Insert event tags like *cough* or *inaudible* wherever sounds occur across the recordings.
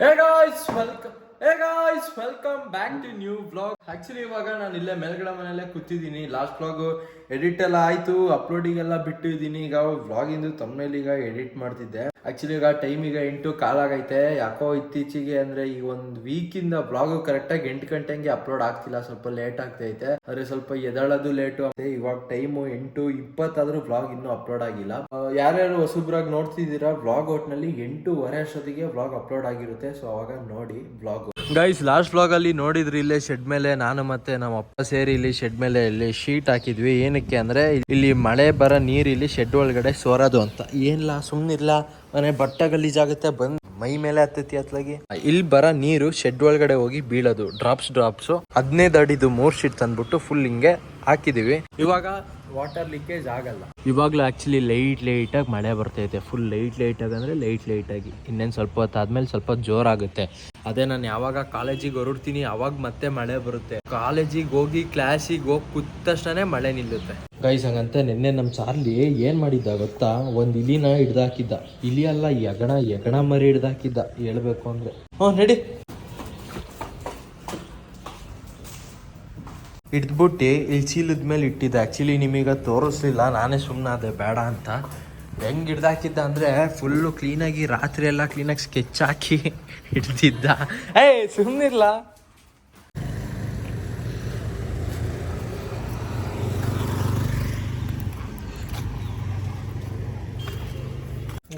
Hey guys welcome hey guys welcome back to new blog actually ಇವಾಗ ನಾನು ಇಲ್ಲೇ ಮೇಲ್ಗಡೆ ಮನೆಯಲ್ಲೇ ಕೂತಿದ್ದೀನಿ. ಲಾಸ್ಟ್ ಬ್ಲಾಗ್ ಎಡಿಟ್ ಎಲ್ಲ ಆಯ್ತು ಅಪ್ಲೋಡಿಗೆಲ್ಲ ಬಿಟ್ಟಿದ್ದೀನಿ. ಈಗ ವ್ಲಾಗಿಂದು ತಮ್ಮನೇಲಿ ಈಗ ಎಡಿಟ್ ಮಾಡ್ತಿದ್ದೆ. ಆಕ್ಚುಲಿ ಈಗ ಟೈಮ್ ಈಗ ಎಂಟು ಕಾಲಾಗೈತೆ ಯಾಕೋ ಇತ್ತೀಚೆಗೆ ಅಂದರೆ ಈ ಒಂದು ವೀಕಿಂದ ಬ್ಲಾಗು ಕರೆಕ್ಟಾಗಿ ಎಂಟು ಗಂಟೆಗೆ ಅಪ್ಲೋಡ್ ಆಗ್ತಿಲ್ಲ. ಸ್ವಲ್ಪ ಲೇಟ್ ಆಗ್ತೈತೆ ಅಂದರೆ ಸ್ವಲ್ಪ ಎದಳೋದು ಲೇಟು ಇವಾಗ ಟೈಮು ಎಂಟು ಇಪ್ಪತ್ತಾದರೂ ಬ್ಲಾಗ್ ಇನ್ನೂ ಅಪ್ಲೋಡ್ ಆಗಿಲ್ಲ. ಯಾರ್ಯಾರು ಹೊಸಬ್ರಾಗಿ ನೋಡ್ತಿದ್ದೀರಾ ಬ್ಲಾಗ್ ಒಟ್ನಲ್ಲಿ ಎಂಟೂವರೆ ಅಷ್ಟೊತ್ತಿಗೆ ಬ್ಲಾಗ್ ಅಪ್ಲೋಡ್ ಆಗಿರುತ್ತೆ. ಸೊ ಅವಾಗ ನೋಡಿ ಬ್ಲಾಗ್ ಗೈಸ್ ಲಾಸ್ಟ್ ಬ್ಲಾಗ್ ಅಲ್ಲಿ ನೋಡಿದ್ರಿ ಇಲ್ಲೇ ಶೆಡ್ ಮೇಲೆ. ನಾನು ಮತ್ತೆ ನಮ್ಮ ಅಪ್ಪ ಸೇರಿ ಇಲ್ಲಿ ಶೆಡ್ ಮೇಲೆ ಇಲ್ಲಿ ಶೀಟ್ ಹಾಕಿದ್ವಿ. ಏನಕ್ಕೆ ಅಂದ್ರೆ ಇಲ್ಲಿ ಮಳೆ ಬರೋ ನೀರ್ ಇಲ್ಲಿ ಶೆಡ್ ಒಳಗಡೆ ಸೋರೋದು ಅಂತ. ಏನಿಲ್ಲ ಸುಮ್ನಿರ್ಲ? ಮನೆ ಬಟ್ಟೆ ಗಲೀಜಾಗುತ್ತೆ ಬಂದ್ ಮೈ ಮೇಲೆ ಹತ್ತೈತಿ ಅತ್ಲಾಗಿ. ಇಲ್ಲಿ ಬರ ನೀರು ಶೆಡ್ ಒಳಗಡೆ ಹೋಗಿ ಬೀಳೋದು ಡ್ರಾಪ್ಸ್ ಡ್ರಾಪ್ಸ್ ಹದಿನೈದು ಅಡಿದು ಮೂರ್ ಶೀಟ್ ತಂದ್ಬಿಟ್ಟು ಫುಲ್ ಹಿಂಗೆ ಹಾಕಿದೀವಿ. ಇವಾಗ ವಾಟರ್ ಲೀಕೇಜ್ ಆಗಲ್ಲ. ಇವಾಗ್ಲೂ ಆಕ್ಚುಲಿ ಲೈಟ್ ಲೈಟ್ ಆಗಿ ಮಳೆ ಬರ್ತೈತೆ ಫುಲ್ ಲೈಟ್ ಲೈಟ್ ಆಗಿ ಅಂದ್ರೆ ಲೈಟ್ ಲೈಟ್ ಆಗಿ. ಇನ್ನೇನು ಸ್ವಲ್ಪ ಹೊತ್ತು ಆದ್ಮೇಲೆ ಸ್ವಲ್ಪ ಜೋರಾಗುತ್ತೆ. ಅದೇ ನಾನು ಯಾವಾಗ ಕಾಲೇಜಿಗೆ ಹೊರಡ್ತೀನಿ, ಅವಾಗ ಮತ್ತೆ ಮಳೆ ಬರುತ್ತೆ. ಕಾಲೇಜಿಗೆ ಹೋಗಿ ಕ್ಲಾಸಿಗೆ ಹೋಗಿ ಕೂತ ಮಳೆ ನಿಲ್ಲುತ್ತೆ. ಗೈಸ್ ಹಂಗಂತೆ ನಿನ್ನೆ ನಮ್ಮ ಚಾರ್ಲಿ ಏನು ಮಾಡಿದ್ದ ಗೊತ್ತಾ? ಒಂದು ಇಲಿನ ಹಿಡ್ದಾಕಿದ್ದ. ಇಲಿ ಅಲ್ಲ, ಯಗಣ ಎಗಣ ಮರಿ ಹಿಡ್ದಾಕಿದ್ದ. ಹೇಳ್ಬೇಕು ಅಂದ್ರೆ. ಹ್ಞೂ, ನಡಿ. ಹಿಡ್ದ್ಬಿಟ್ಟು ಇಲ್ಲಿ ಚೀಲದ ಮೇಲೆ ಇಟ್ಟಿದ್ದೆ. ಆ್ಯಕ್ಚುಲಿ ನಿಮಗೆ ತೋರಿಸ್ಲಿಲ್ಲ. ನಾನೇ ಸುಮ್ಮನಾದೆ ಬೇಡ ಅಂತ. ಹೆಂಗೆ ಹಿಡ್ದಾಕಿದ್ದ ಅಂದ್ರೆ ಫುಲ್ಲು ಕ್ಲೀನಾಗಿ ರಾತ್ರಿ ಎಲ್ಲ ಕ್ಲೀನಾಗಿ ಸ್ಕೆಚ್ ಹಾಕಿ ಹಿಡ್ದಿದ್ದ. ಏಯ್ ಸುಮ್ಮನಿರ್ಲ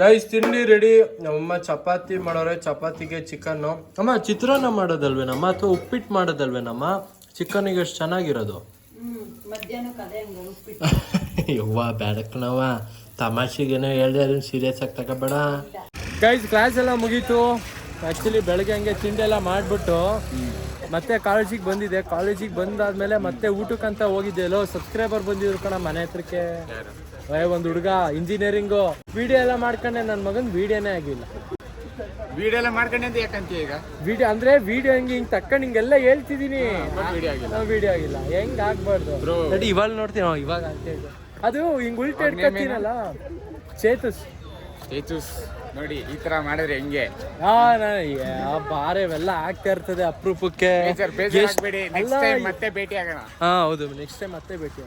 ಗೈಸ್ ತಿಂಡಿ ರೆಡಿ ನಮ್ಮಮ್ಮ ಚಪಾತಿ ಮಾಡೋರೆ ಚಪಾತಿಗೆ ಚಿಕನ್ನು ಅಮ್ಮ ಚಿತ್ರಾನ್ನ ಮಾಡೋದಲ್ವೇನಮ್ಮ ಅಥವಾ ಉಪ್ಪಿಟ್ಟು ಮಾಡೋದಲ್ವೇನಮ್ಮ? ಚಿಕನ್ನಿಗೆ ಎಷ್ಟು ಚೆನ್ನಾಗಿರೋದು. *laughs* ಯವ್ವ ಬೇಡಕ್ಕನವ ತಮಾಷೆಗೇನೋ ಹೇಳ್ದೆ ಅದನ್ನ ಸೀರಿಯಸ್ ಆಗಿ ತಗೋಬೇಡ. ಗೈಸ್ ಕ್ಲಾಸ್ ಎಲ್ಲ ಮುಗೀತು. ಆ್ಯಕ್ಚುಲಿ ಬೆಳಗ್ಗೆ ಹಂಗೆ ತಿಂಡಿ ಎಲ್ಲ ಮಾಡಿಬಿಟ್ಟು ಮತ್ತೆ ಕಾಲೇಜಿಗೆ ಬಂದಿದೆ ಕಾಲೇಜಿಗೆ ಬಂದಾದ್ಮೇಲೆ ಮತ್ತೆ ಊಟಕ್ಕಂತ ಹೋಗಿದ್ದೆ. ಎಲ್ಲೋ ಸಬ್ಸ್ಕ್ರೈಬರ್ ಬಂದಿದ್ರು ಕಣ ಮನೆ ಹತ್ರಕ್ಕೆ. ಒಂದು ಹುಡುಗ ಇಂಜಿನಿಯರಿಂಗು ವಿಡಿಯೋ ಎಲ್ಲ ಮಾಡ್ಕೊಂಡೆ. ನನ್ನ ಮಗನ್ ವಿಡಿಯೋನೇ ಆಗಿಲ್ಲ. ವಿಡಿಯೋ ಎಲ್ಲ ಮಾಡ್ಕೊಂಡೆ ಅಂತ ಯಾಕಂತ ಈಗ? ವಿಡಿಯೋ ಅಂದ್ರೆ ವಿಡಿಯೋ ಹಿಂಗೆ ಹಿಂಗೆ ತಕ್ಕಂಡ್ ಹಿಂಗೆಲ್ಲ ಹೇಳ್ತಿದೀನಿ ವಿಡಿಯೋ ಆಗಿಲ್ಲ. ವಿಡಿಯೋ ಆಗಿಲ್ಲ. ಹೆಂಗ್ ಆಗ್ಬಾರ್ದು? ಇವಾಗ ನೋಡ್ತೀನಿ. ಇವಾಗ ಅಂತ ಹೇಳ್ದೆ. ಅದು ಹಿಂಗ್ ಉಲ್ಟೆ ಇಟ್ಕೊತೀನಲ್ಲ ಚೇತಸ್. ಚೇತುಸ್. ನೋಡಿ ಈ ತರ ಮಾಡಿದ್ರೆ ಹೆಂಗೆ? ಬಾರೆ ಇವೆಲ್ಲ ಆಗ್ತಾ ಇರ್ತದೆ ಅಪರೂಪಕ್ಕೆ. ಮತ್ತೆ ಭೇಟಿ ಆಗೋಣ. ಹಾ ಹೌದು ನೆಕ್ಸ್ಟ್ ಟೈಮ್ ಮತ್ತೆ ಭೇಟಿ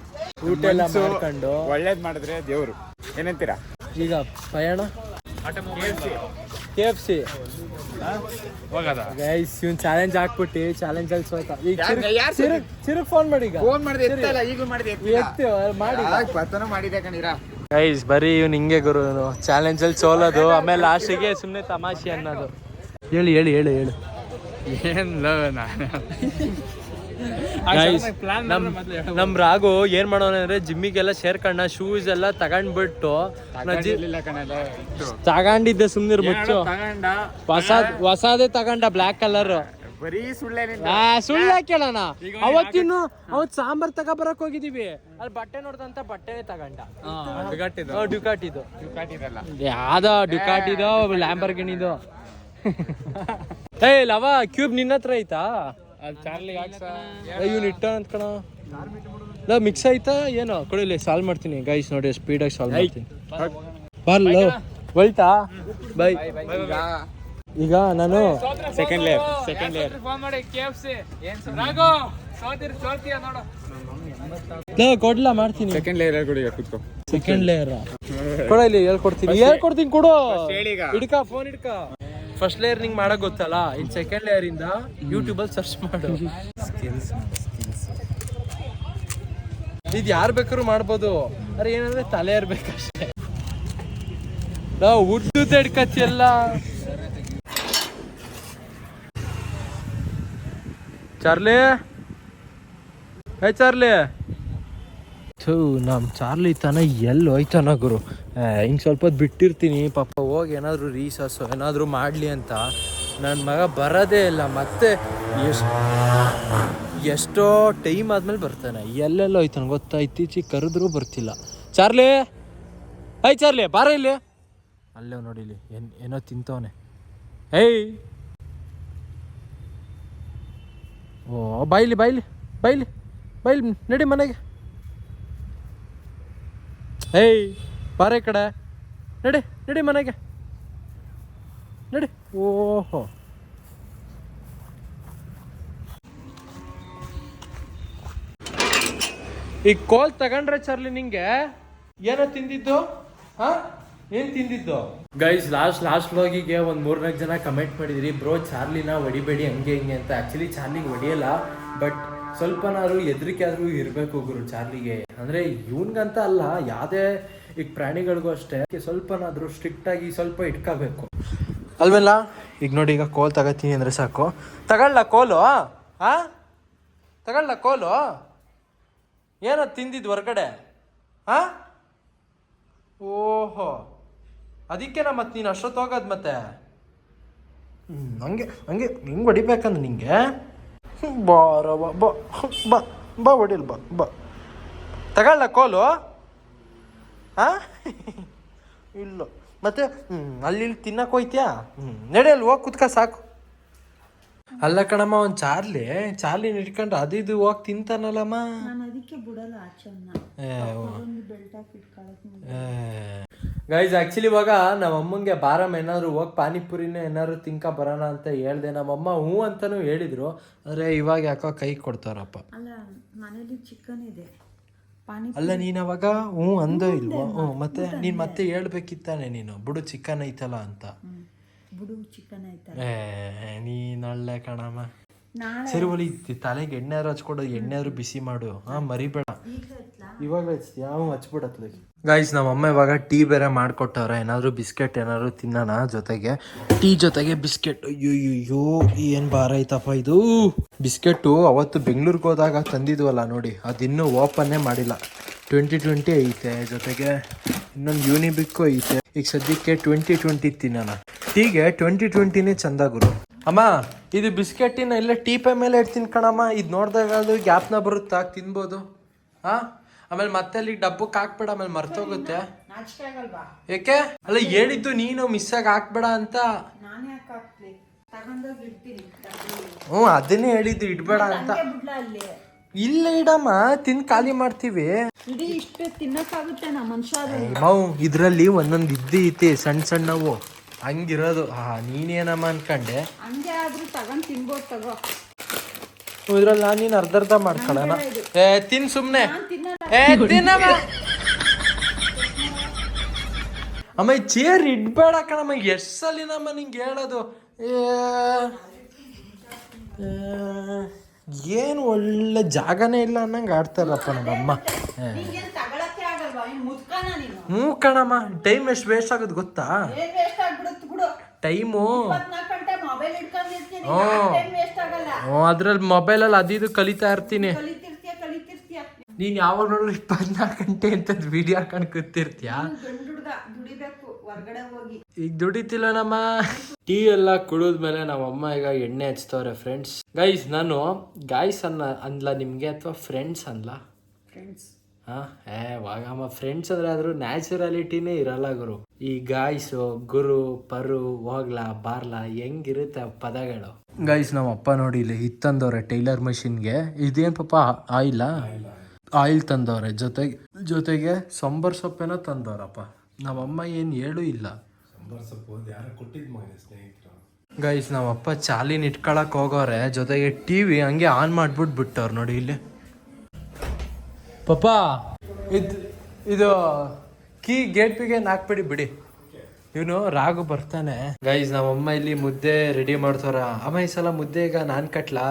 ಊಟ ಎಲ್ಲ ಮಾಡ್ಕೊಂಡು. ಒಳ್ಳೇದ್ ಮಾಡಿದ್ರೆ ದೇವ್ರು. ಏನಂತೀರಾ? ಈಗ ಪಯಣ ಕೆ ಎಫ್ ಸಿ ಹೋಗದ? ಗೈಸ್ ಇವ್ನ್ ಚಾಲೆಂಜ್ ಹಾಕ್ಬಿಟ್ಟು ಚಾಲೆಂಜ್ ಅಲ್ಲಿ ಸೋತ. ಈಗ ಯಾರ್- ಫೋನ್ ಮಾಡಿ ಈಗ. ಫೋನ್ ಮಾಡಿದೆ ಎತ್ತಲ್ಲ ಈಗಲೂ ಮಾಡಿದೆ ಎತ್ತಿ ಮಾಡಿ. ಪತನ ಮಾಡಿದೆ ಕಣೀರಾ? ಗೈಸ್ ಬರೀ ಇವ್ನು ಹಿಂಗೆ ಗುರು ಚಾಲೆಂಜ್ ಅಲ್ಲಿ ಸೋಲೋದು ಆಮೇಲೆ ಲಾಸ್ಟಿಗೆ ಸುಮ್ಮನೆ ತಮಾಷೆ ಅನ್ನೋದು. ಹೇಳಿ ಹೇಳಿ ಹೇಳಿ ಹೇಳಿ. ಏನ್ ನಾನು? Guys, ನಮ್ ನಮ್ ರಾಗು ಏನ್ ಮಾಡೋಣ ಅಂದ್ರೆ ಜಿಮ್ಮಿಗೆಲ್ಲ ಸೇರ್ಕಣ್ಣ ಶೂಸ್ ಎಲ್ಲ ತಗೊಂಡ್ಬಿಟ್ಟು ತಗೊಂಡಿದ್ದೆ ಸುಮ್ನಿರ್ ಮುಚ್ಚು ಹೊಸ ಹೊಸದೇ ತಗೊಂಡ ಬ್ಲಾಕ್ ಕಲರ್ ಸುಳ್ಳು ಕೇಳೋಣ ಅವತ್ತಿನ್ನು ಅವತ್ ಸಾಂಬಾರ್ ತಗೊಬರಕ್ ಹೋಗಿದೀವಿ. ಅಲ್ಲಿ ಬಟ್ಟೆ ನೋಡ್ದಂತ ಬಟ್ಟೆನೆ ತಗೊಂಡ. ಡುಕಾಟಿದು. ಯಾವ್ದೋ ಡ್ಯುಕಾಟಿದೋ ಲ್ಯಾಂಬರ್ಗಿನಿದು ಏ ಲವ ಕ್ಯೂಬ್ ನಿನ್ನ ಹತ್ರ ಐತಾ? ಇವ್ನು ಇಟ್ಟ ಅಂತ ಕಣ. ಮಿಕ್ಸ್ ಆಯ್ತಾ? ಏನೋ ಕೊಡಿಲಿ ಸಾಲ್ವ್ ಮಾಡ್ತೀನಿ. ಗೈಸ್ ನೋಡಿ ಸ್ಪೀಡಾಗಿ ಸಾಲ್ವ್ ಮಾಡ್ತೀನಿ. ಬರ್ಲ ಹೋಯ್ತಾ ಬೈ ಈಗ. ನಾನು ಸೆಕೆಂಡ್ ಲೇಯರ್ ಸೆಕೆಂಡ್ ಲೇಯರ್ ಕೊಡ್ಲ ಕೊಡ್ಲಾ ಮಾಡ್ತೀನಿ. ಸೆಕೆಂಡ್ ಲೇಯರ್ ಕೊಡಿ ಕುತ್ಕೋ. ಸೆಕೆಂಡ್ ಲೇಯರ್ ಕೊಡ ಇಲ್ಲಿ ಹೇಳ್ಕೊಡ್ತೀನಿ. ಹೇಳ್ಕೊಡ್ತೀನಿ ಕೊಡು. ಹಿಡ್ಕ ಫೋನ್ ಹಿಡ್ಕ. ಫಸ್ಟ್ ಲೇಯರ್ ನಿಂಗೆ ಮಾಡಕ್ ಗೊತ್ತಲ್ಲ? ಇನ್ ಸೆಕೆಂಡ್ ಲೇಯರ್ ಇಂದ ಯೂಟ್ಯೂಬ್ ಅಲ್ಲಿ ಸರ್ಚ್ ಮಾಡು. *laughs* ಇದು ಯಾರು ಬೇಕಾದ್ರೂ ಮಾಡ್ಬೋದು. ಅರೆ ಏನಂದ್ರೆ ತಲೆ ಇರ್ಬೇಕಷ್ಟೇ ನಾವು ಹಿಡ್ಕತ್ತಿ ಎಲ್ಲ. ಚಾರ್ಲಿ? Hey Charlie. ಥೂ ನಮ್ಮ ಚಾರ್ಲಿ ತನ ಎಲ್ಲಿ ಹೋಯ್ತಾನ ಗುರು. ಹಿಂಗೆ ಸ್ವಲ್ಪ ಬಿಟ್ಟಿರ್ತೀನಿ, ಪಾಪ ಹೋಗಿ ಏನಾದರೂ ರೀಸಸ್ಸು ಏನಾದರೂ ಮಾಡಲಿ ಅಂತ. ನನ್ನ ಮಗ ಬರೋದೇ ಇಲ್ಲ, ಮತ್ತೆ ಎಷ್ಟು ಎಷ್ಟೋ ಟೈಮ್ ಆದಮೇಲೆ ಬರ್ತಾನೆ. ಎಲ್ಲೆಲ್ಲ ಹೋಯ್ತಾನೆ ಗೊತ್ತಾ? ಇತ್ತೀಚಿಗೆ ಕರೆದ್ರೂ ಬರ್ತಿಲ್ಲ. ಚಾರ್ಲಿ! ಐ ಚಾರ್ಲಿ, ಬಾರ ಇಲ್ಲಿ. ಅಲ್ಲೇ ನೋಡಿ ಇಲ್ಲಿ. ಏನು, ಏನೋ ತಿಂತವನೆ. ಏಯ್! ಓ ಬಾಯ್ಲಿ ಬಾಯ್ಲಿ ಬಾಯ್ಲಿ ಬಾಯ್ಲಿ ನಡಿ ಮನೆಗೆ. ಏಯ್, ಬಾರೆ ಕಡೆ. ನಡಿ ನಡಿ ಮನೆಗೆ. ನಡಿ. ಓಹೋ. ಈ ಕೋಲ್ ತಗೊಂಡ್ರೆ ಚರ್ಲಿ ನಿಂಗೆ? ಏನೋ ತಿಂದಿದ್ದು? ಹಾ? ಏನ್ ತಿಂದಿದ್ದು? ಗೈಸ್ ಲಾಸ್ಟ್ ಲಾಸ್ಟ್ ವ್ಲಾಗಿಗೆ ಒಂದು ಮೂರ್ನಾಲ್ಕು ಜನ ಕಮೆಂಟ್ ಮಾಡಿದ್ರಿ, ಬ್ರೋ ಚಾರ್ಲಿ ಚಾರ್ಲಿನ ಹೊಡಿಬೇಡಿ, ಹಂಗೆ, ಹಿಂಗೆ ಅಂತ. ಆ್ಯಕ್ಚುಲಿ ಚಾರ್ಲಿಗೆ ಹೊಡಿಯಲ್ಲ ಬಟ್ ಸ್ವಲ್ಪನಾದ್ರು ಹೆದರಿಕೆ ಆದರೂ ಇರಬೇಕು ಗುರು ಚಾರ್ಲಿಗೆ. ಅಂದ್ರೆ ಇವನ್ಗಂತ ಅಲ್ಲ, ಯಾವುದೇ ಈಗ ಪ್ರಾಣಿಗಳಿಗೂ ಅಷ್ಟೇ ಸ್ವಲ್ಪನಾದ್ರೂ ಸ್ಟ್ರಿಕ್ಟ್ ಆಗಿ ಸ್ವಲ್ಪ ಇಟ್ಕೋಬೇಕು. ಅಲ್ವಲ್ಲ ಈಗ ನೋಡಿ, ಈಗ ಕೋಲ್ ತಗತೀನಿ ಅಂದ್ರೆ ಸಾಕು. ತಗೊಳ್ಳ ಕೋಲು ಹಾಂ ತಗೊಳ್ಳ ಕೋಲು ಏನೋ ತಿಂದಿದ್ದು ಹೊರ್ಗಡೆ? ಹಾಂ ಓಹೋ. ಅದಕ್ಕೆ ಮತ್ತೆ ನೀನು ಅಷ್ಟೊತ್ತು ಹೋಗೋದು ಮತ್ತೆ? ಹಂಗೆ ಹಂಗೆ, ಹಿಂಗೆ ಹೊಡಿಬೇಕಂದ್ರೆ ನಿಂಗೆ? ಬಾರ ಬಾ ಬಾ ಬಾ, ಹೊಡಿಲ್, ಬಾ ಬಾ. ತಗೊಳ್ಳ ಕೋಲು ಹಾ? ಇಲ್ಲ. ಮತ್ತೆ ಹ್ಞೂ ಅಲ್ಲಿ ಇಲ್ಲಿ ತಿನ್ನಕ್ಕೆ ಹೋಯ್ತ್ಯಾ? ಹ್ಞೂ ಅಲ್ಲಿ ಹೋಗಿ ಕುತ್ಕ ಸಾಕು. ಅಲ್ಲ ಕಣಮ್ಮ ಒಂದು ಚಾರ್ಲಿ ಚಾರ್ಲಿ ಇಟ್ಕೊಂಡು ಅದು ಇದು ಹೋಗಿ ತಿಂತಾನಲ್ಲಮ್ಮ. ಗೈಸ್ ಆಕ್ಚುಲಿ ಇವಾಗ ನಮ್ಮ ಅಮ್ಮಂಗೆ ಬಾರಮ್ಮ ಏನಾದ್ರು ಹೋಗಿ ಪಾನಿಪುರಿನ ಏನಾದ್ರು ತಿನ್ಕ ಬರೋಣ ಅಂತ ಹೇಳ್ದೆ. ನಮ್ಮಮ್ಮ ಹ್ಞೂ ಅಂತಾನು ಹೇಳಿದ್ರು. ಆದರೆ ಇವಾಗ ಯಾಕೋ ಕೈ ಕೊಡ್ತಾರಪ್ಪ. ಅಲ್ಲ ಮನೇಲಿ ಚಿಕನ್ ಇದೆ. ಅಲ್ಲ ನೀನು ಅವಾಗ ಹ್ಞೂ ಅಂದೋ ಇಲ್ವಾ? ಹ್ಞೂ ಮತ್ತೆ ನೀನು ಮತ್ತೆ ಹೇಳ್ಬೇಕಿತ್ತಾನೆ ನೀನು. ಬಿಡು ಚಿಕನ್ ಐತಲ್ಲ ಅಂತ. ಬಿಡು ಚಿಕನ್ ಐತಲ್ಲ. ಏ ನೀನ್ ಒಳ್ಳೆ ಕಣಮ್ಮ. ಸರಿ ಒಲಿ ತಲೆಗೆ ಎಣ್ಣೆ ಹಚ್ಕೊಡೋದು ಎಣ್ಣೆ ಬಿಸಿ ಮಾಡು. ಹಾಂ ಮರಿಬೇಡ. ಇವಾಗ ಹಚ್ತೀಯ ಯಾವ ಹಚ್ಬಿಡತ್ಲಿ ಗೈಸ್ ನಮ್ಮ ಅಮ್ಮ ಇವಾಗ ಟೀ ಬೇರೆ ಮಾಡ್ಕೊಟ್ಟವ್ರೆ. ಏನಾದರೂ ಬಿಸ್ಕೆಟ್ ಏನಾದರೂ ತಿನ್ನೋಣ ಜೊತೆಗೆ. ಟೀ ಜೊತೆಗೆ ಬಿಸ್ಕೆಟ್. ಅಯ್ಯೋ ಅಯ್ಯೋ ಏನು ಭಾರ ಐತಪ್ಪ ಇದು? ಬಿಸ್ಕೆಟ್ಟು ಅವತ್ತು ಬೆಂಗಳೂರಿಗೆ ಹೋದಾಗ ತಂದಿದ್ವಲ್ಲ ನೋಡಿ, ಅದಿನ್ನೂ ಓಪನ್ನೇ ಮಾಡಿಲ್ಲ. ಟ್ವೆಂಟಿ ಟ್ವೆಂಟಿ ಐತೆ, ಜೊತೆಗೆ ಇನ್ನೊಂದು ಯೂನಿಬಿಕ್ಕು ಐತೆ. ಈಗ ಸದ್ಯಕ್ಕೆ ಟ್ವೆಂಟಿ ಟ್ವೆಂಟಿ ತಿನ್ನೋಣ. ಟೀಗೆ ಟ್ವೆಂಟಿ ಟ್ವೆಂಟಿನೇ ಚಂದ ಗುರು. ಅಮ್ಮ, ಇದು ಬಿಸ್ಕೆಟಿನ ಇಲ್ಲ ಟೀ ಪೈ ಮೇಲೆ ಇಡ್ತೀನಿ ಕಣಮ್ಮ. ಇದು ನೋಡಿದಾಗ ಅದು ಗ್ಯಾಪ್ನ ಬರುತ್ತಾ? ತಿನ್ಬೋದು. ಹಾ ಆಮೇಲೆ ಮತ್ತೆ ಅಲ್ಲಿ ಡಬ್ಬಕ್ಕೆ ಹಾಕ್ಬೇಡ ಆಮೇಲೆ ಮರ್ತೋಗುತ್ತೆ. ಏಕೆ? ಅಲ್ಲ ಹೇಳಿದ್ದು ನೀನು ಮಿಸ್ ಆಗಿ ಹಾಕ್ಬೇಡ ಅಂತ. ಹ್ಞೂ ಅದನ್ನೇ ಹೇಳಿದ್ದು ಇಡ್ಬೇಡ ಅಂತ. ಇಲ್ಲ ಇಡಮ್ಮ ತಿನ್ ಖಾಲಿ ಮಾಡ್ತೀವಿ. ಮಾವು ಇದ್ರಲ್ಲಿ ಒಂದೊಂದು ಇದ್ದು ಐತಿ ಸಣ್ಣ ಸಣ್ಣವು. ಹಂಗಿರೋದು. ಹಾ ನೀನೇನಮ್ಮ ಅನ್ಕಂಡೆ? ಹಂಗೆ ಆದ್ರೂ ತಗೊಂಡ್ ತಿನ್ಬೋದು ತಗೋ. ಇದ್ರಲ್ಲಿ ನಾನು ನೀನು ಅರ್ಧ ಅರ್ಧ ಮಾಡ್ಕೊಳ್ಳೋಣ ಏ ತಿನ್ ತಿನ್ನಲ್ಲ ಏ ತಿನ್ನಮ್ಮ. ಅಮ್ಮ ಈ ಚೇರ್ ಇಡ್ಬೇಡ ಕಣಮ್ಮ ಎಷ್ಟು ಸಲಿನಮ್ಮ ನಿಂಗೆ ಹೇಳೋದು? ಏ, ಏ, ಏನು ಒಳ್ಳೆ ಜಾಗನೇ ಇಲ್ಲ ಅನ್ನಂಗೆ ಆಡ್ತಾರಪ್ಪ ನಮ್ಮಮ್ಮ ಹ್ಞೂ ಕಣಮ್ಮ ಟೈಮ್ ಎಷ್ಟು ವೇಸ್ಟ್ ಆಗೋದು ಗೊತ್ತಾ? ಟೈಮು ಮೊಬೈಲ್ ಆಗಲ್ಲ. ಅದ್ರಲ್ಲಿ ಮೊಬೈಲಲ್ಲಿ ಅದು ಇದು ಕಲಿತಾ ಇರ್ತೀನಿ. ನೀನ್ ಯಾವಾಗ ನೋಡಲು ಇಪ್ಪತ್ನಾಲ್ಕು ಗಂಟೆ ಅಂತ ವಿಡಿಯೋ ಹಾಕೊಂಡು ಕೂತಿರ್ತೀಯ? ಈಗ ದುಡಿತಿಲ್ಲ ನಮ್ಮ ಟೀ ಎಲ್ಲ ಕುಡಿದ್ಮೇಲೆ ನಮ್ಮ ಅಮ್ಮ ಈಗ ಎಣ್ಣೆ ಹಚ್ತವ್ರೆ ಫ್ರೆಂಡ್ಸ್ ಗೈಸ್ ನಾನು ಗಾಯ್ಸ್ ಅನ್ನ ಅನ್ಲ ನಿಮಗೆ ಅಥವಾ ಫ್ರೆಂಡ್ಸ್ ಅನ್ಲ? ಫ್ರೆಂಡ್ಸ್ ಹಾ ಏ ವಾಗಮ್ಮ ಫ್ರೆಂಡ್ಸ್ ಅಂದ್ರೆ ಆದ್ರೂ ನ್ಯಾಚುರಾಲಿಟಿನೇ ಇರಲ್ಲ ಗುರು. ಈ ಗಾಯ್ಸು ಗುರು ಪರು ಹೋಗ್ಲಾ ಬಾರ್ಲಾ ಹೆಂಗಿರುತ್ತೆ ಆ ಪದಗಳು? ಗೈಸ್ ನಮ್ಮ ಅಪ್ಪ ನೋಡಿ ಇಲ್ಲಿ ಇದು ತಂದವ್ರೆ ಟೈಲರ್ ಮಷಿನ್ಗೆ ಇದೇನು ಪಾಪ ಆಯಿಲ್? ಆಯಿಲ್ ತಂದವ್ರೆ. ಜೊತೆಗೆ ಜೊತೆಗೆ ಸಾಂಬಾರ್ ಸೊಪ್ಪೇನೋ ತಂದವ್ರಪ್ಪ. ನಮ್ಮಮ್ಮ ಏನು ಹೇಳು ಇಲ್ಲ. ಗೈಸ್ ನಮ್ಮಪ್ಪ ಚಾಲಿನ ಇಟ್ಕೊಳಕ್ ಹೋಗೋರೆ. ಜೊತೆಗೆ ಟಿವಿ ಹಂಗೆ ಆನ್ ಮಾಡ್ಬಿಟ್ಟು ಬಿಟ್ಟವ್ರು ನೋಡಿ ಇಲ್ಲಿ. ಪಪ್ಪ ಇದು ಇದು ಕೀ ಗೇಟ್ ಪಿಗೆ ಹಾಕ್ಬಿಡಿ ಬಿಡಿ ಇವನು ರಾಗು ಬರ್ತಾನೆ. ಗೈಸ್ ನಮ್ಮಮ್ಮ ಇಲ್ಲಿ ಮುದ್ದೆ ರೆಡಿ ಮಾಡ್ತಾರ ಅಮ್ಮ ಈ ಸಲ ಮುದ್ದೆ ಈಗ ನಾನ್ ಕಟ್ಲಾ?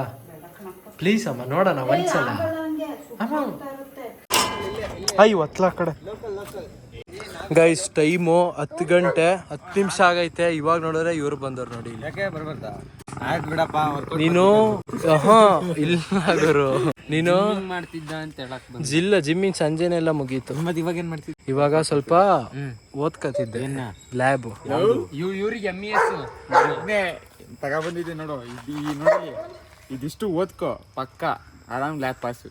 ಪ್ಲೀಸ್ ಅಮ್ಮ ನೋಡೋಣ ಒಂದ್ಸಲ. ಅಮ್ಮ. ಅಯ್ಯ ಒತ್ಲಾ ಕಡೆ. ಗೈಸ್ ಟೈಮು ಹತ್ತು ಗಂಟೆ ಹತ್ತು ನಿಮಿಷ ಆಗೈತೆ. ಇವಾಗ ನೋಡಿದ್ರೆ ಇವ್ರು ಬಂದವ್ರು ನೋಡಿ ಯಾಕೆ ಬರ್ಬಾರ್ದಾ? ಆಯ್ತು ಬಿಡಪ್ಪ ನೀನು ಹ ಇಲ್ಲ ಗುರು. ನೀನು? ಮಾಡ್ತಿದ್ದ ಅಂತ ಹೇಳಕ್ ಜಿಲ್ಲ ಜಿಮ್ಮಿಂಗ್ ಸಂಜೆನೆಲ್ಲ ಮುಗೀತು. ಮತ್ತೆ ಇವಾಗ ಏನ್ ಮಾಡ್ತಿದ್ದೆ? ಇವಾಗ ಸ್ವಲ್ಪ ಓದ್ಕತಿದ್ದೆ. ಲ್ಯಾಬ್ ಇವ್ ಇವ್ರಿಗೆ ಎಂ ಇ ಎಸ್ ತಗೊಬಂದಿದ್ದೆ ನೋಡು ಇದು ಈ ನೋಡಿ ಇದಿಷ್ಟು ಓದ್ಕೋ ಪಕ್ಕ. ಆರಾಮ್ ಲ್ಯಾಬ್ ಪಾಸ್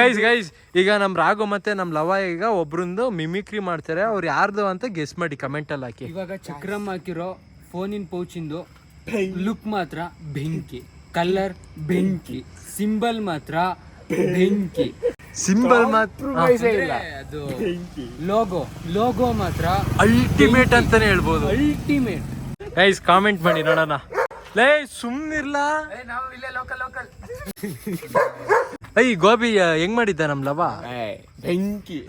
ಗೈಸ್ ಗೈಸ್ ಈಗ ನಮ್ ರಾಘು ಮತ್ತೆ ನಮ್ ಲವ ಈಗ ಒಬ್ರಂದು ಮಿಮಿಕ್ರಿ ಮಾಡ್ತಾರೆ. ಅವ್ರು ಯಾರ್ದು ಅಂತ ಗೆಸ್ ಮಾಡಿ ಕಮೆಂಟ್ ಅಲ್ಲಿ ಹಾಕಿ. ಇವಾಗ ಚಕ್ರಮ್ ಹಾಕಿರೋ ಫೋನಿನ ಪೌಚಿಂದು ಲುಕ್ ಮಾತ್ರ ಬೆಂಕಿ. ಕಲರ್ ಬೆಂಕಿ ಸಿಂಬಲ್ ಮಾತ್ರ ಬೆಂಕಿ. ಸಿಂಬಲ್ ಮಾತ್ರ ಇಲ್ಲ. ಅದು ಲೋಗೋ ಲೋಗೋ ಮಾತ್ರ ಅಲ್ಟಿಮೇಟ್ ಅಂತಾನೆ ಹೇಳ್ಬೋದು. ಅಲ್ಟಿಮೇಟ್ ಗೈಸ್ ಕಾಮೆಂಟ್ ಮಾಡಿ ನೋಡೋಣ. ಲೇ ಸುಮ್ನಿರ್ಲಾ? ಐ ಗೋಬಿ ಹೆಂಗ್ ಮಾಡಿದ್ದ ನಮ್ ಲವ? ಏ, ಬೆಂಕಿ. *laughs*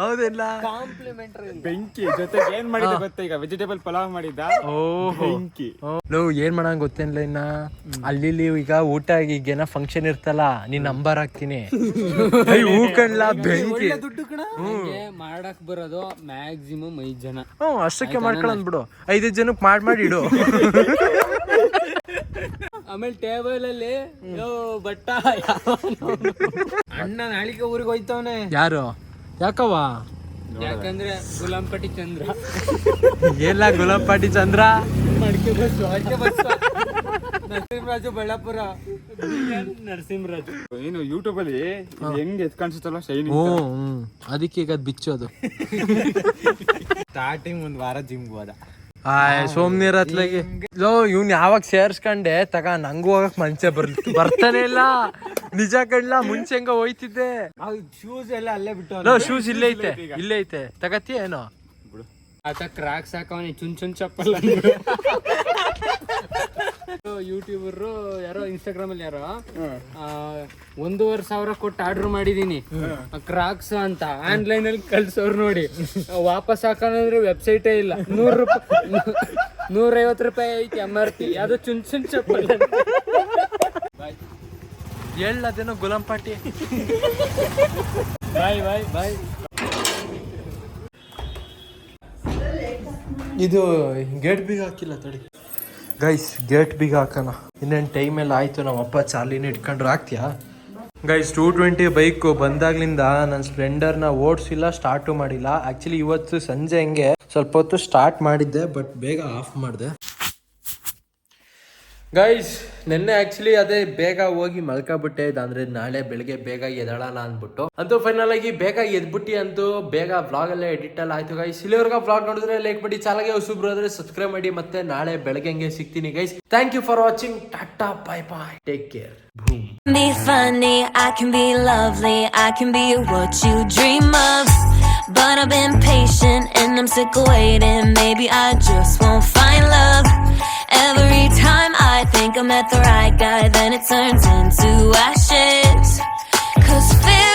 ಹೌದಿಲ್ಲ. ಬೆಂಕಿ. ಜೊತೆಗೆ ಏನ್ ಮಾಡಿದ ಗೊತ್ತಾ ಈಗ? ವೆಜಿಟೇಬಲ್ ಪಲಾವ್ ಮಾಡಿದ್ದ? ಓ ಬೆಂಕಿ. ನಾವು ಏನ್ ಮಾಡಂಗ್ ಗೊತ್ತೇನಿಲ್ಲ ಇನ್ನ? ಅಲ್ಲಿ ಇಲ್ಲಿ ಈಗ ಊಟ ಈಗ ಏನೋ ಫಂಕ್ಷನ್ ಇರ್ತಲ್ಲ ನೀನ್ ನಂಬರ್ ಹಾಕ್ತೀನಿ. *laughs* ಹೂ ಕಣ್ಲಾ ಬೆಂಕಿ. ಮಾಡಕ್ ಬರೋದು ಮ್ಯಾಕ್ಸಿಮಮ್ ಐದ್ ಜನ. ಹ್ಞೂ ಅಷ್ಟಕ್ಕೆ ಮಾಡ್ಕೊಳ್ಳೋದ್ ಬಿಡು. ಐದು ಜನಕ್ಕೆ ಮಾಡಿ ಮಾಡಿ ಇಡು. *laughs* ಆಮೇಲೆ ಟೇಬಲ್ ಅಲ್ಲಿ ಯೋ ಬಟ್ಟ ಅಣ್ಣ ನಾಳಿಕೆ ಊರಿಗೆ ಹೋಯ್ತವನೆ. ಯಾರು? ಯಾಕವ್ವ? ಯಾಕಂದ್ರೆ ಗುಲಾಂಪಟ್ಟಿ ಚಂದ್ರ. ಎಲ್ಲ ಗುಲಾಬ್ ಪಾಟಿ ಚಂದ್ರ? ಮಡಿಕೆ ಬಸ್ ಅಡ್ಕೆ ಬಸ್ ನರಸಿಂಹರಾಜು ಬಳ್ಳಾಪುರ. ನರಸಿಂಹರಾಜು. ಏನು ಯೂಟ್ಯೂಬ್ ಅಲ್ಲಿ ಹೆಂಗ್ ಎತ್ ಕಾಣಿಸುತ್ತಲ್ಲ ಶೈನಿ ಅದಕ್ಕೆ ಈಗ ಅದ್ ಬಿಚ್ಚೋದು. ಸ್ಟಾರ್ಟಿಂಗ್ ಒಂದ್ ವಾರ ಜಿಮ್ಗೆ ಹೋದ. ಆಯ್ ಸೋಮ್ನೀರ್ ಹತ್ಲಾಗಿ. ಲೋ ಇವ್ನ್ ಯಾವಾಗ ಸೇರ್ಸ್ಕೊಂಡೆ ತಗ ನಂಗೂ ಹೋಗಕ್ ಮನ್ಸೆ ಬರ್ ಬರ್ತಾನೆ ಇಲ್ಲ. ನಿಜ ಕಣ್ಲಾ ಮುಂಚೆ ಹೆಂಗ ಹೋಯ್ತಿದ್ದೆ. ಶೂಸ್ ಎಲ್ಲ ಅಲ್ಲೇ ಬಿಟ್ಟು ಲೋ ಶೂಸ್ ಇಲ್ಲೇ ಐತೆ ಇಲ್ಲೇ ಐತೆ. ತಗತಿ ಏನೋ? ಆತ ಕ್ರಾಕ್ಸ್ ಹಾಕವನಿ ಚುನ್ ಚುನ್ ಚಪ್ಪಲ್ *laughs* ಯೂಟ್ಯೂಬರ್ ಯಾರೋ ಇನ್ಸ್ಟಾಗ್ರಾಮ್ ಅಲ್ಲಿ ಯಾರೋ ಆ, ಒಂದೂವರೆ ಸಾವಿರ ಕೊಟ್ಟು ಆರ್ಡರ್ ಮಾಡಿದೀನಿ ಕ್ರಾಕ್ಸ್ ಅಂತ. ಆನ್ಲೈನ್ ಅಲ್ಲಿ ಕಳ್ಸೋರು ನೋಡಿ. ವಾಪಸ್ ಹಾಕೋಣಂದ್ರೆ ವೆಬ್ಸೈಟೇ ಇಲ್ಲ. ನೂರು ರೂಪಾಯಿ ನೂರೈವತ್ತು ರೂಪಾಯಿ ಐತಿ ಎಂ ಆರ್ ಪಿ ಅದು ಚುನ್ ಚುನ್ ಚಪ್ಪಲ್ ಹೇಳದೇನೋ ಗುಲಾಂ ಪಾಟಿ. ಬಾಯ್ ಬಾಯ್ ಬಾಯ್. ಇದು ಗೇಟ್ ಬೀಗ ಹಾಕಿಲ್ಲ ತಡಿ. ಗೈಸ್ ಗೇಟ್ ಬೀಗ ಹಾಕೋಣ. ಇನ್ನೇನು ಟೈಮ್ ಎಲ್ಲ ಆಯ್ತು ನಮ್ಮ ಅಪ್ಪ ಚಾಲಿನ ಇಟ್ಕೊಂಡ್ರು ಹಾಕ್ತೀಯಾ ಗೈಸ್ ಟೂ ಟ್ವೆಂಟಿ ಬೈಕ್ ಬಂದಾಗ್ಲಿಂದ ನನ್ನ ಸ್ಪ್ಲೆಂಡರ್ನ ಓಡಿಸಿಲ್ಲ ಸ್ಟಾರ್ಟು ಮಾಡಿಲ್ಲ. ಆ್ಯಕ್ಚುಲಿ ಇವತ್ತು ಸಂಜೆ ಹಂಗೆ ಸ್ವಲ್ಪ ಹೊತ್ತು ಸ್ಟಾರ್ಟ್ ಮಾಡಿದ್ದೆ ಬಟ್ ಬೇಗ ಆಫ್ ಮಾಡಿದೆ. ಗೈಸ್ ನಿನ್ನೆ ಆಕ್ಚುಲಿ ಅದೇ ಬೇಗ ಹೋಗಿ ಮಲ್ಕೊಬಿಟ್ಟೆ. ಅಂದ್ರೆ ನಾಳೆ ಬೆಳಿಗ್ಗೆ ಬೇಗ ಎದಳಲ್ಲ ಅಂದ್ಬಿಟ್ಟು. ಅಂತೂ ಫೈನಲ್ ಆಗಿ ಬೇಗ ಎದ್ಬಿಟ್ಟು ಅಂತೂ ಬೇಗ ಬ್ಲಾಗ್ ಎಲ್ಲ ಎಡಿಟ್ ಎಲ್ಲ ಆಯ್ತು ಗೈಸ್ ಇಲ್ಲಿವರೆಗೆ ವ್ಲಾಗ್ ನೋಡಿದ್ರೆ ಲೈಕ್ ಮಾಡಿ ಚಾಲಾಗೆ ಹೊಸಬ್ರು ಆದ್ರೆ ಸಬ್ಸ್ಕ್ರೈಬ್ ಮಾಡಿ ಮತ್ತೆ ನಾಳೆ ಬೆಳಗ್ಗೆ ಹಂಗೆ ಸಿಗ್ತೀನಿ guys thank you for watching tata bye bye take care. But I've been patient and I'm sick of waiting. Maybe I just won't find love. Every time I think I met the right guy, then it turns into ashes. Cause fear